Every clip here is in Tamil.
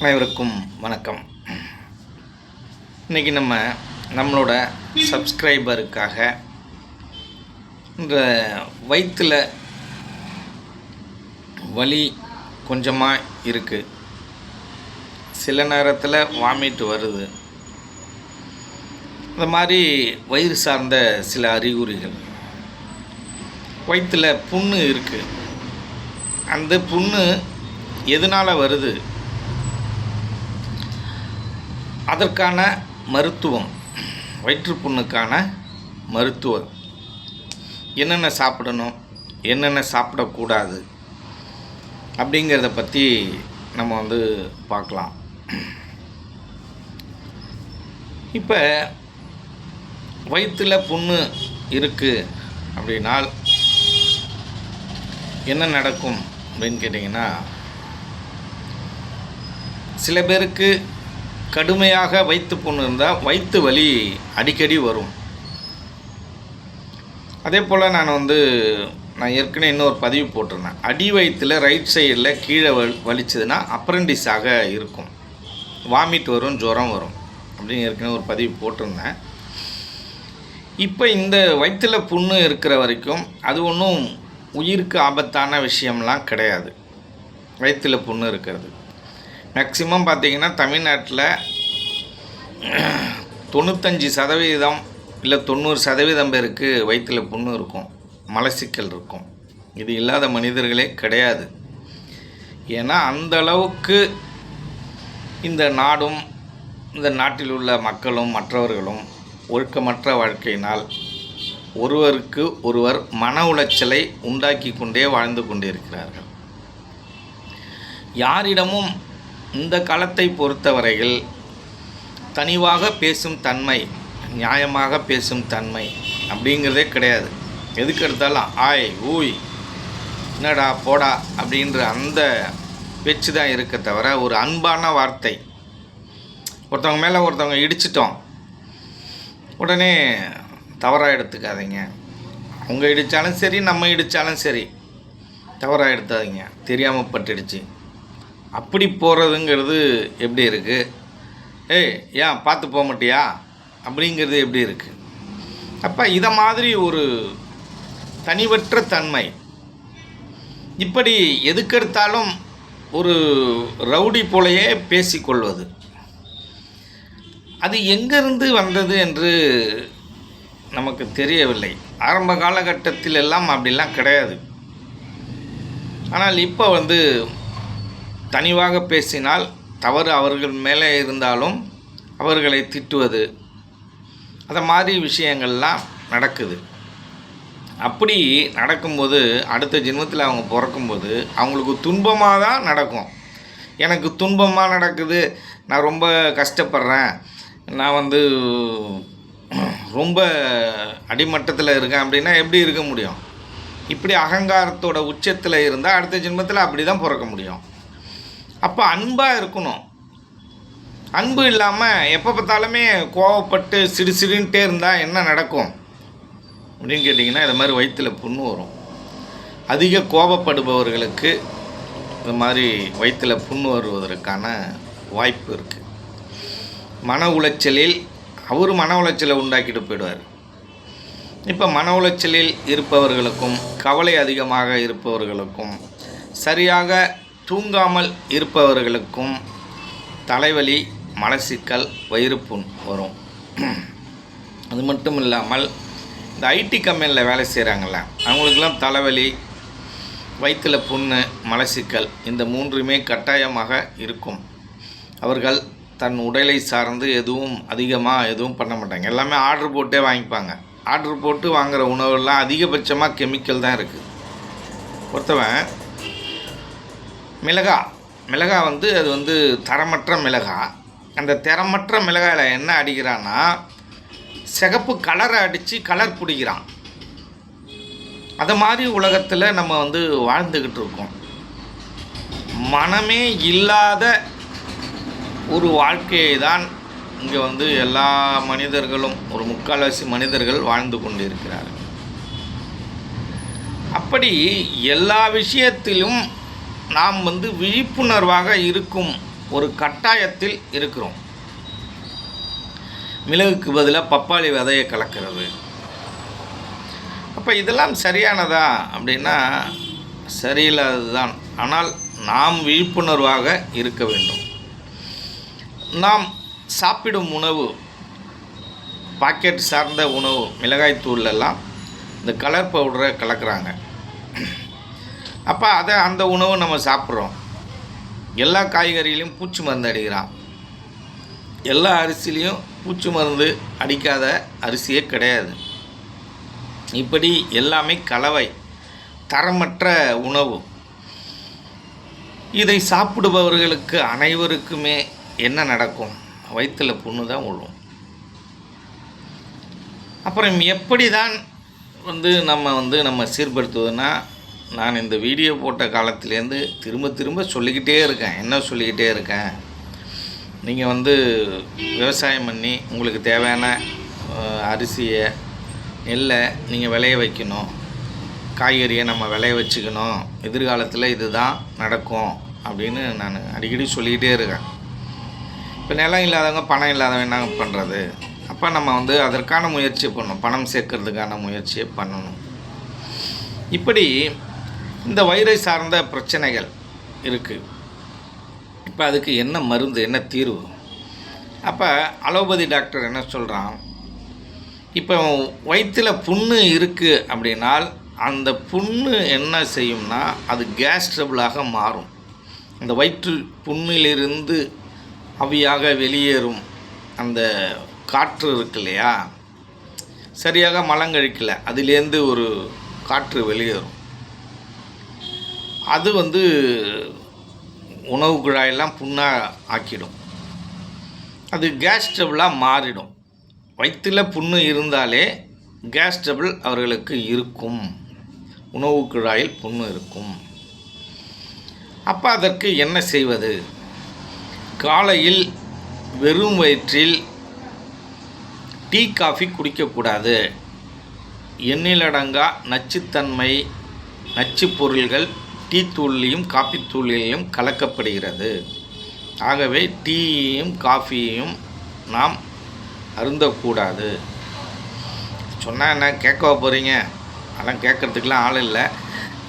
அனைவருக்கும் வணக்கம். இன்றைக்கி நம்ம நம்மளோட சப்ஸ்கிரைபருக்காக இந்த வயிற்றில் வலி கொஞ்சமாக இருக்குது சில நேரத்தில் வாமிட் வருது. இந்த மாதிரி வயிறு சார்ந்த சில அறிகுறிகள். வயிற்றில் புண்ணு இருக்குது அந்த புண்ணு எதனால் வருது? அதற்கான மருத்துவம் வயிற்றுப்புண்ணுக்கான மருத்துவம். என்னென்ன சாப்பிடணும் என்னென்ன சாப்பிடக்கூடாது அப்படிங்கிறத பற்றி நம்ம வந்து பார்க்கலாம். இப்போ வயிற்றில் புண்ணு இருக்குது அப்படின்னால் என்ன நடக்கும் அப்படின்னு கேட்டிங்கன்னா சில பேருக்கு கடுமையாக வயிற்று புண்ணு இருந்தால் வயிற்று வலி அடிக்கடி வரும். அதே போல் நான் வந்து நான் ஏற்கனவே இன்னொரு பதிவு போட்டிருந்தேன். அடி வயிற்றில் ரைட் சைடில் கீழே வலி வலிச்சதுன்னா அப்ரண்டிஸாக இருக்கும். வாமிட் வரும் ஜுரம் வரும் அப்படின்னு ஏற்கனவே ஒரு பதிவு போட்டிருந்தேன். இப்போ இந்த வயிற்றில் புண்ணு இருக்கிற வரைக்கும் அது ஒன்றும் உயிருக்கு ஆபத்தான விஷயம்லாம் கிடையாது. வயிற்றில் புண்ணு இருக்கிறது. மேக்சிமம் பார்த்திங்கன்னா தமிழ்நாட்டில் தொண்ணூத்தஞ்சு சதவீதம் இல்லை தொண்ணூறு சதவீதம் பேருக்கு வயிற்றில் புண்ணு இருக்கும். மலச்சிக்கல் இருக்கும். இது இல்லாத மனிதர்களே கிடையாது. ஏன்னா அந்த அளவுக்கு இந்த நாடும் இந்த நாட்டில் உள்ள மக்களும் மற்றவர்களும் ஒழுக்கமற்ற வாழ்க்கையினால் ஒருவருக்கு ஒருவர் மன உளைச்சலை உண்டாக்கி கொண்டே வாழ்ந்து கொண்டிருக்கிறார்கள். யாரிடமும் இந்த காலத்தை பொறுத்தவரையில் தனிவாக பேசும் தன்மை நியாயமாக பேசும் தன்மை அப்படிங்கிறதே கிடையாது. எதுக்கு எடுத்தாலும் ஆய் ஊய் என்னடா போடா அப்படின்ற அந்த பேச்சு தான் இருக்க தவிர ஒரு அன்பான வார்த்தை. ஒருத்தவங்க மேலே ஒருத்தவங்க இடிச்சிட்டோம். உடனே தவறாக எடுத்துக்காதீங்க. அவங்க இடித்தாலும் சரி நம்ம இடித்தாலும் சரி தவறாக எடுத்தாதீங்க. தெரியாமல் பட்டுடுச்சு. அப்படி போகிறதுங்கிறது எப்படி இருக்குது ஏய் ஏன் பார்த்து போக மாட்டியா? அப்படிங்கிறது எப்படி இருக்குது அப்போ இதை மாதிரி ஒரு தனிவற்ற தன்மை. இப்படி எதுக்கெடுத்தாலும் ஒரு ரவுடி போலையே பேசிக்கொள்வது. அது எங்கிருந்து வந்தது என்று நமக்கு தெரியவில்லை. ஆரம்ப காலகட்டத்தில் எல்லாம் அப்படிலாம் கிடையாது. ஆனால் இப்போ வந்து தனிவாக பேசினால் தவறு அவர்கள் மேலே இருந்தாலும் அவர்களை திட்டுவது. அதை மாதிரி விஷயங்கள்லாம் நடக்குது. அப்படி நடக்கும்போது அடுத்த ஜென்மத்தில் அவங்க பிறக்கும்போது அவங்களுக்கு துன்பமாக தான் நடக்கும். எனக்கு துன்பமாக நடக்குது நான் ரொம்ப கஷ்டப்படுறேன் நான் வந்து ரொம்ப அடிமட்டத்தில் இருக்கேன் அப்படின்னா எப்படி இருக்க முடியும்? இப்படி அகங்காரத்தோட உச்சத்தில் இருந்தால் அடுத்த ஜென்மத்தில் அப்படி தான் பிறக்க முடியும். அப்போ அன்பாக இருக்கணும். அன்பு இல்லாமல் எப்போ பார்த்தாலுமே கோவப்பட்டு சிடு சிடுன்ட்டே இருந்தால் என்ன நடக்கும்? அப்படின்னு கேட்டிங்கன்னா இது மாதிரி வயிற்றில் புண்ணு வரும். அதிக கோபப்படுபவர்களுக்கு இது மாதிரி வயிற்றில் புண்ணு வருவதற்கான வாய்ப்பு இருக்குது மன உளைச்சலில் அவர் மன உளைச்சலை உண்டாக்கிட்டு போயிடுவார். இப்போ மன உளைச்சலில் இருப்பவர்களுக்கும் கவலை அதிகமாக இருப்பவர்களுக்கும் சரியாக தூங்காமல் இருப்பவர்களுக்கும் தலைவலி மலச்சிக்கல் வயிறுப்புண் வரும். அது மட்டும் இல்லாமல் இந்த ஐடி கம்பெனியில் வேலை செய்கிறாங்கள அவங்களுக்கெல்லாம் தலைவலி வயிற்றில் புண்ணு மலச்சிக்கல் இந்த மூன்றுமே கட்டாயமாக இருக்கும். அவர்கள் தன் உடலை சார்ந்து எதுவும் அதிகமாக எதுவும் பண்ண மாட்டாங்க. எல்லாமே ஆர்டர் போட்டே வாங்கிப்பாங்க. ஆர்டர் போட்டு வாங்குகிற உணவெல்லாம் அதிகபட்சமாக கெமிக்கல் தான் இருக்குது ஒருத்தவன் மிளகா. மிளகா வந்து அது வந்து தரமற்ற மிளகா. அந்த தரமற்ற மிளகாயில் என்ன அடிக்கிறான்னா சிகப்பு கலரை அடித்து கலர் பிடிக்கிறான். அது மாதிரி உலகத்தில் நம்ம வந்து வாழ்ந்துக்கிட்டு இருக்கோம். மனமே இல்லாத ஒரு வாழ்க்கையை தான் இங்கே வந்து எல்லா மனிதர்களும் ஒரு முக்கால்வாசி மனிதர்கள் வாழ்ந்து கொண்டிருக்கிறார்கள். அப்படி எல்லா விஷயத்திலும் நாம் வந்து விழிப்புணர்வாக இருக்கும் ஒரு கட்டாயத்தில் இருக்கிறோம். மிளகுக்கு பதிலாக பப்பாளி விதையை கலக்கிறது. அப்போ இதெல்லாம் சரியானதா அப்படின்னா சரியில்லாதது தான் ஆனால் நாம் விழிப்புணர்வாக இருக்க வேண்டும். நாம் சாப்பிடும் உணவு பாக்கெட் சார்ந்த உணவு மிளகாய் தூள்லெல்லாம் இந்த கலர் பவுடரை கலக்கிறாங்க. அப்போ அதை அந்த உணவு நம்ம சாப்பிட்றோம். எல்லா காய்கறியிலையும் பூச்சி மருந்து அடிக்கிறான். எல்லா அரிசிலையும் பூச்சி மருந்து அடிக்காத அரிசியே கிடையாது. இப்படி எல்லாமே கலவை தரமற்ற உணவு. இதை சாப்பிடுபவர்களுக்கு அனைவருக்குமே என்ன நடக்கும்? வயிற்றில் புண்ணு தான் விழும் அப்புறம் எப்படி தான் வந்து நம்ம வந்து நம்ம சீர்படுத்துவதுன்னா நான் இந்த வீடியோ போட்ட காலத்துலேருந்து திரும்ப திரும்ப சொல்லிக்கிட்டே இருக்கேன். என்ன சொல்லிக்கிட்டே இருக்கேன்? நீங்கள் வந்து விவசாயம் பண்ணி உங்களுக்கு தேவையான அரிசியை நெல்லை நீங்கள் விளைய வைக்கணும். காய்கறியை நம்ம விளைய வச்சுக்கணும். எதிர்காலத்தில் இதுதான் நடக்கும் அப்படின்னு நான் அடிக்கடி சொல்லிக்கிட்டே இருக்கேன். இப்போ நிலம் இல்லாதவங்க பணம் இல்லாதவங்க என்ன பண்ணுறது அப்போ நம்ம வந்து அதற்கான முயற்சி பண்ணணும். பணம் சேர்க்கறதுக்கான முயற்சியை பண்ணணும். இப்படி இந்த வயிறை சார்ந்த பிரச்சனைகள் இருக்குது இப்போ அதுக்கு என்ன மருந்து என்ன தீர்வு? அப்போ அலோபதி டாக்டர் என்ன சொல்கிறான் இப்போ வயிற்றில் புண்ணு இருக்குது அப்படின்னால் அந்த புண்ணு என்ன செய்யும்னா அது கேஸ் ட்ரபிளாக மாறும். அந்த வயிற்று புண்ணிலிருந்து அவியாக வெளியேறும் அந்த காற்று இருக்கு இல்லையா? சரியாக மலங்கழிக்கல. அதுலேருந்து ஒரு காற்று வெளியேறும். அது வந்து உணவு குழாயெல்லாம் புண்ணாக ஆக்கிடும். அது கேஸ் ட்ரபிளாக மாறிடும். வயிற்றில் புண்ணு இருந்தாலே கேஸ் ட்ரபிள் அவர்களுக்கு இருக்கும். உணவு குழாயில் புண்ணு இருக்கும். அப்போ அதற்கு என்ன செய்வது? காலையில் வெறும் வயிற்றில் டீ காஃபி குடிக்கக்கூடாது. எண்ணிலடங்கா நச்சுத்தன்மை நச்சுப் பொருள்கள் டீ தூள்லையும் கலக்கப்படுகிறது. ஆகவே டீயையும் காஃபியையும் நாம் அருந்தக்கூடாது. சொன்னால் என்ன கேட்க போகிறீங்க அதெல்லாம் கேட்குறதுக்கெலாம் ஆள் இல்லை.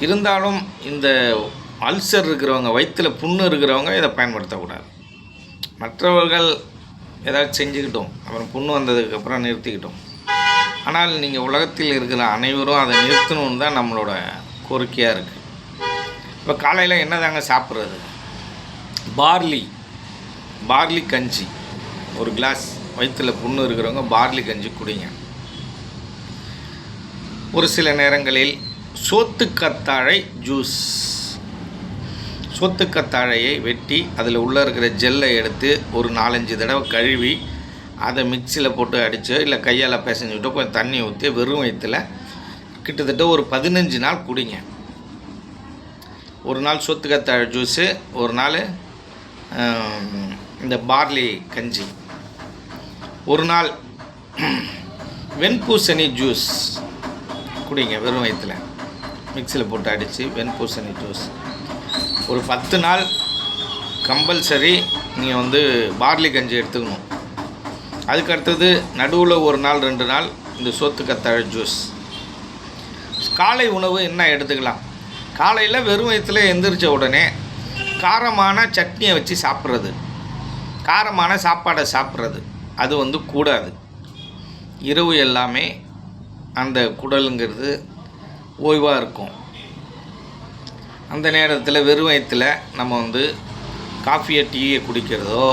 இருந்தாலும் இந்த அல்சர் இருக்கிறவங்க வயிற்றில் புண்ணு இருக்கிறவங்க இதை பயன்படுத்தக்கூடாது. மற்றவர்கள் ஏதாவது செஞ்சுக்கிட்டோம் அப்புறம் புண்ணு வந்ததுக்கப்புறம் நிறுத்திக்கிட்டோம். ஆனால் நீங்கள் உலகத்தில் இருக்கிற அனைவரும் அதை நிறுத்தணும்னு தான் நம்மளோட கோரிக்கையாக இருக்குது இப்போ காலையில் என்ன தாங்க சாப்பிட்றது? பார்லி. பார்லி கஞ்சி. ஒரு கிளாஸ் வயிற்றில் புண்ணு இருக்கிறவங்க பார்லி கஞ்சி குடிங்க. ஒரு சில நேரங்களில் சோத்துக்கத்தாழை ஜூஸ் சோத்துக்கத்தாழையை வெட்டி அதில் உள்ளே இருக்கிற ஜெல்லை எடுத்து ஒரு நாலஞ்சு தடவை கழுவி அதை மிக்சியில் போட்டு அடித்து இல்லை கையால் பிசைஞ்சு கொஞ்சம் தண்ணி ஊற்றி வெறும் வயிற்றில் கிட்டத்தட்ட ஒரு பதினஞ்சு நாள் குடிங்க. ஒரு நாள் சொத்துக்கத்தாழ் ஜூஸு ஒரு நாள் இந்த பார்லி கஞ்சி. ஒரு நாள் வெண்பூசணி ஜூஸ் குடிங்க வெறும் வயிற்றில் மிக்சியில் போட்டு அடித்து வெண்பூசணி ஜூஸ். ஒரு பத்து நாள் கம்பல்சரி நீங்கள் வந்து பார்லி கஞ்சி எடுத்துக்கணும். அதுக்கு அடுத்தது நடுவில் ஒரு நாள் ரெண்டு நாள் இந்த சோத்துக்கத்தாழை ஜூஸ். காலை உணவு என்ன எடுத்துக்கலாம்? காலையில் வெறும் வயிற்றுல எந்திரிச்ச உடனே காரமான சட்னியை வச்சு சாப்பிட்றது. காரமான சாப்பாடை சாப்பிட்றது. அது வந்து கூடாது. இரவு எல்லாமே அந்த குடலுங்கிறது ஓய்வாக இருக்கும். அந்த நேரத்தில் வெறும் வயிற்றில் நம்ம வந்து காஃபியை டீயை குடிக்கிறதோ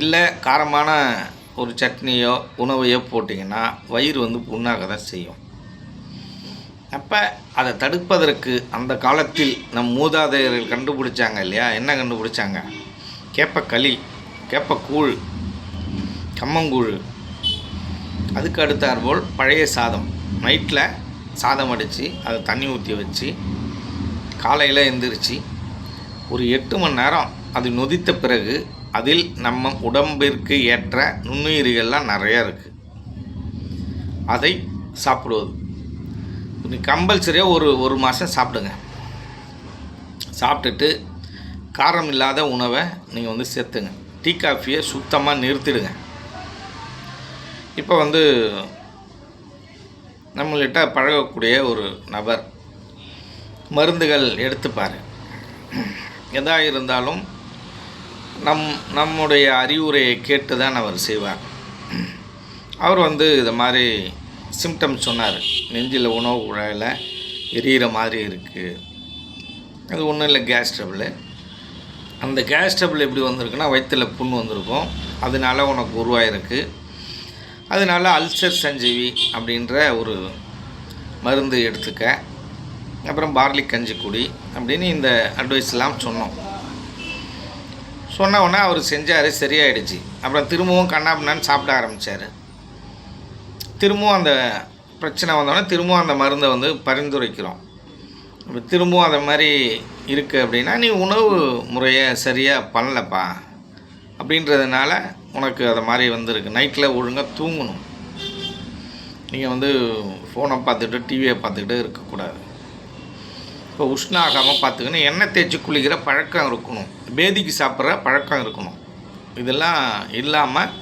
இல்லை காரமான ஒரு சட்னியோ உணவையோ போட்டிங்கன்னா வயிறு வந்து புண்ணாக தான் செய்யும். அப்போ அதை தடுப்பதற்கு அந்த காலத்தில் நம் மூதாதையர்கள் கண்டுபிடிச்சாங்க இல்லையா? என்ன கண்டுபிடிச்சாங்க? கேப்பக்களி கேப்பக்கூழ் கம்மங்கூழ். அதுக்கு அடுத்தாற்போல் பழைய சாதம். நைட்டில் சாதம் அடித்து அதை தண்ணி ஊற்றி வச்சு காலையில் எந்திரிச்சு ஒரு எட்டு மணி நேரம் அது நொதித்த பிறகு அதில் நம்ம உடம்பிற்கு ஏற்ற நுண்ணுயிரிகள்லாம் நிறையா இருக்குது அதை சாப்பிடுவது. நீ கம்பல்சரியாக ஒரு ஒரு மாதம் சாப்பிடுங்க. சாப்பிட்டுட்டு காரம் இல்லாத உணவை நீங்கள் வந்து சேர்த்துங்க. டீ காஃபியை சுத்தமாக நிறுத்திடுங்க. இப்போ வந்து நம்மள்கிட்ட பழகக்கூடிய ஒரு நபர் மருந்துகள் எடுத்துப்பார் எதா இருந்தாலும் நம் நம்முடைய அறிவுரையை கேட்டு தான் அவர் செய்வார். அவர் வந்து இதை மாதிரி சிம்டம்ஸ் சொன்னார். நெஞ்சில் உணவு குழாயில் எரியிற மாதிரி இருக்குது அது ஒன்றும் இல்லை கேஸ் ட்ரபிள் அந்த கேஸ் ட்ரபிள் எப்படி வந்திருக்குன்னா வயிற்றில் புண் வந்திருக்கும். அதனால உனக்கு உருவாயிருக்கு. அதனால அல்சர் சஞ்சீவி அப்படின்ற ஒரு மருந்து எடுத்துக்க. அப்புறம் பார்லி கஞ்சி குடி அப்படின்னு இந்த அட்வைஸ்லாம் சொன்னோம். சொன்ன உடனே அவர் செஞ்சார் சரியாயிடுச்சு. அப்புறம் திரும்பவும் கண்ணாபின்னான்னு சாப்பிட ஆரம்பித்தார் திரும்பவும் அந்த பிரச்சனை வந்தோடனே திரும்பவும் அந்த மருந்தை வந்து பரிந்துரைக்கிறோம். இப்போ திரும்பவும் அதை மாதிரி இருக்குது அப்படின்னா நீ உணவு முறையை சரியாக பண்ணலப்பா. அப்படின்றதுனால உனக்கு அதை மாதிரி வந்திருக்கு. நைட்டில் ஒழுங்காக தூங்கணும். நீங்கள் வந்து ஃபோனை பார்த்துக்கிட்டு டிவியை பார்த்துக்கிட்டு இருக்கக்கூடாது. இப்போ உஷ்ணாகாமல் ஆகாமல் பார்த்துக்கணும். எண்ணெய் தேய்ச்சி குளிக்கிற பழக்கம் இருக்கணும். பேதிக்கு சாப்பிட்ற பழக்கம் இருக்கணும். இதெல்லாம் இல்லாமல்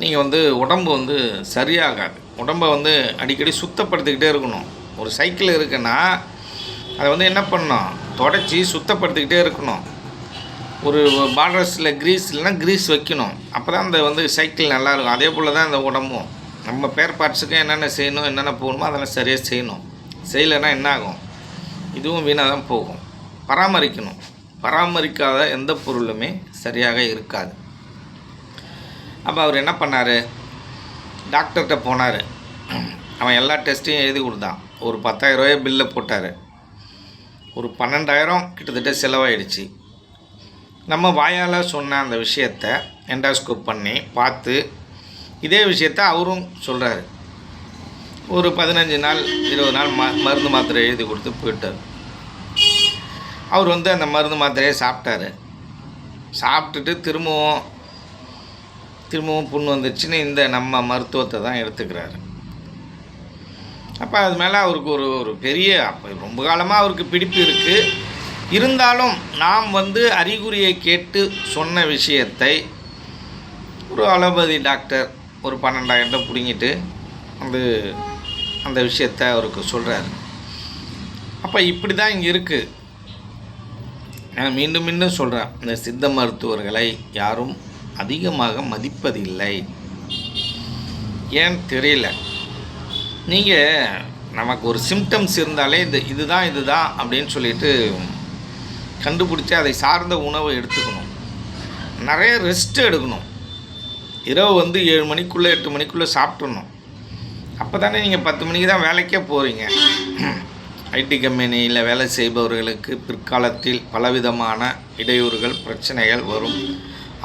நீங்கள் வந்து உடம்பு வந்து சரியாகாது. உடம்பை வந்து அடிக்கடி சுத்தப்படுத்திக்கிட்டே இருக்கணும். ஒரு சைக்கிள் இருக்குன்னா அதை வந்து என்ன பண்ணணும்? தொடச்சி சுத்தப்படுத்திக்கிட்டே இருக்கணும். ஒரு பார்டர்ஸில் கிரீஸ் இல்லைன்னா கிரீஸ் வைக்கணும். அப்போ தான் அந்த வந்து சைக்கிள் நல்லாயிருக்கும் அதே போல் தான் அந்த உடம்பும். நம்ம பேர் பார்ட்ஸுக்கு என்னென்ன செய்யணும் என்னென்ன போகணுமோ அதெல்லாம் சரியாக செய்யணும். செய்யலைன்னா என்ன ஆகும்? இதுவும் வீணாக தான் போகும். பராமரிக்கணும். பராமரிக்காத எந்த பொருளுமே சரியாக இருக்காது. அப்போ அவர் என்ன பண்ணார்? டாக்டர்கிட்ட போனார். அவன் எல்லா டெஸ்ட்டையும் எழுதி கொடுத்தான். ஒரு பத்தாயிரரூவாய பில்லை போட்டார். ஒரு பன்னெண்டாயிரம் கிட்டத்தட்ட செலவாயிடுச்சு. நம்ம வாயால் சொன்ன அந்த விஷயத்த என்டாஸ்கோப் பண்ணி பார்த்து இதே விஷயத்த அவரும் சொல்கிறாரு ஒரு பதினஞ்சு நாள் இருபது நாள் ம மருந்து மாத்திரை எழுதி கொடுத்து போயிட்டார். அவர் வந்து அந்த மருந்து மாத்திரையை சாப்பிட்டாரு. சாப்பிட்டுட்டு திரும்பவும் திரும்பவும் புண்ணு வந்துருச்சுன்னு இந்த நம்ம மருத்துவத்தை தான் எடுத்துக்கிறாரு. அப்போ அது மேலே அவருக்கு ஒரு ஒரு பெரிய அப்போ ரொம்ப காலமாக அவருக்கு பிடிப்பு இருக்குது இருந்தாலும் நாம் வந்து அறிகுறியை கேட்டு சொன்ன விஷயத்தை ஒரு அலோபதி டாக்டர் ஒரு பன்னெண்டாயிரத்தை பிடுங்கிட்டு வந்து அந்த விஷயத்தை அவருக்கு சொல்கிறாரு அப்போ இப்படி தான் இங்கே இருக்குது நான் மீண்டும் மீண்டும் சொல்கிறேன் இந்த சித்த மருத்துவர்களை யாரும் அதிகமாக மதிப்பதில்லை. ஏன் தெரியல. நீங்கள் நமக்கு ஒரு சிம்டம்ஸ் இருந்தாலே இது இதுதான் இதுதான் அப்படின்னு சொல்லிட்டு கண்டுபிடிச்சி அதை சார்ந்த உணவை எடுத்துக்கணும். நிறைய ரெஸ்ட் எடுக்கணும். இரவு வந்து ஏழு மணிக்குள்ளே எட்டு மணிக்குள்ளே சாப்பிட்றணும் அப்போ தானே நீங்கள் பத்து மணிக்கு தான் வேலைக்கே போகிறீங்க ஐடி கம்பெனியில் வேலை செய்பவர்களுக்கு பிற்காலத்தில் பலவிதமான இடையூறுகள் பிரச்சனைகள் வரும்.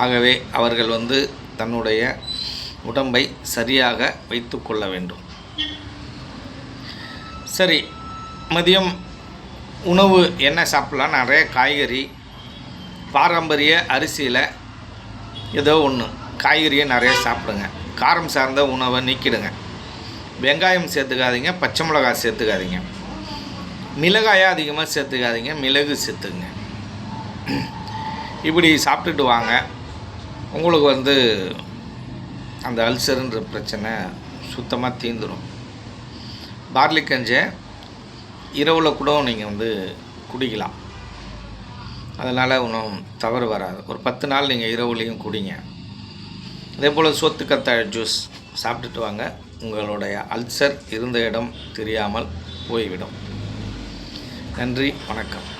ஆகவே அவர்கள் வந்து தன்னுடைய உடம்பை சரியாக வைத்து கொள்ள வேண்டும். சரி மதியம் உணவு என்ன சாப்பிட்லாம்? நிறைய காய்கறி பாரம்பரிய அரிசியில் ஏதோ ஒன்று காய்கறியை நிறைய சாப்பிடுங்க. காரம் சார்ந்த உணவை நீக்கிடுங்க. வெங்காயம் சேர்த்துக்காதீங்க பச்சை மிளகாய் சேர்த்துக்காதீங்க. மிளகாயை அதிகமாக சேர்த்துக்காதீங்க மிளகு சேர்த்துங்க இப்படி சாப்பிட்டுட்டு வாங்க. உங்களுக்கு வந்து அந்த அல்சருன்ற பிரச்சனை சுத்தமாக தீந்துடும் பார்லி கஞ்சை இரவில் கூட நீங்கள் வந்து குடிக்கலாம். அதனால் ஒன்றும் தவறு வராது. ஒரு பத்து நாள் நீங்கள் இரவுலேயும் குடிங்க. அதே போல் சொத்து கத்தாழை ஜூஸ் சாப்பிட்டுட்டு வாங்க. உங்களுடைய அல்சர் இருந்த இடம் தெரியாமல் போய்விடும். நன்றி வணக்கம்.